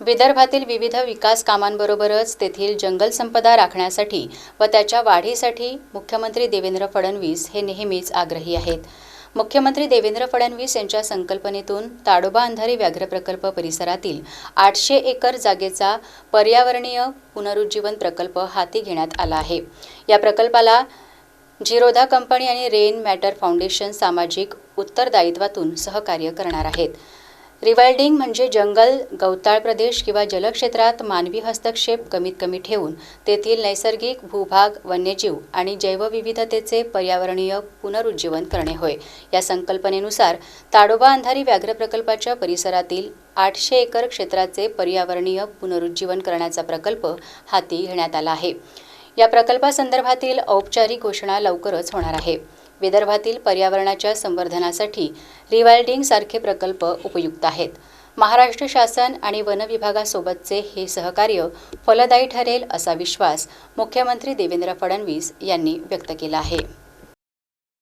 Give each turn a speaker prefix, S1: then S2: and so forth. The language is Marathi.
S1: विदर्भातील विविध विकास कामांबरोबरच तेथील जंगलसंपदा राखण्यासाठी व त्याच्या वाढीसाठी मुख्यमंत्री देवेंद्र फडणवीस हे नेहमीच आग्रही आहेत. मुख्यमंत्री देवेंद्र फडणवीस यांच्या संकल्पनेतून ताडोबा अंधारी व्याघ्र प्रकल्प परिसरातील आठशे एकर जागेचा पर्यावरणीय पुनरुज्जीवन प्रकल्प हाती घेण्यात आला आहे. या प्रकल्पाला झिरोधा कंपनी आणि रेन मॅटर फाउंडेशन सामाजिक उत्तरदायित्वातून सहकार्य करणार आहेत. रिवाल्डिंग म्हणजे जंगल गवताळ प्रदेश किंवा जलक्षेत्रात मानवी हस्तक्षेप कमीत कमी ठेवून तेथील नैसर्गिक भूभाग वन्यजीव आणि जैवविविधतेचे पर्यावरणीय पुनरुज्जीवन करणे होय. या संकल्पनेनुसार ताडोबा अंधारी व्याघ्र प्रकल्पाच्या परिसरातील आठशे एकर क्षेत्राचे पर्यावरणीय पुनरुज्जीवन करण्याचा प्रकल्प हाती घेण्यात आला आहे. या प्रकल्पासंदर्भातील औपचारिक घोषणा लवकरच होणार आहे. विदर्भातील पर्यावरणाच्या संवर्धनासाठी रिवायल्डिंगसारखे प्रकल्प उपयुक्त आहेत. महाराष्ट्र शासन आणि वन विभागासोबतचे हे सहकार्य फलदायी ठरेल असा विश्वास मुख्यमंत्री देवेंद्र फडणवीस यांनी व्यक्त केला आहे.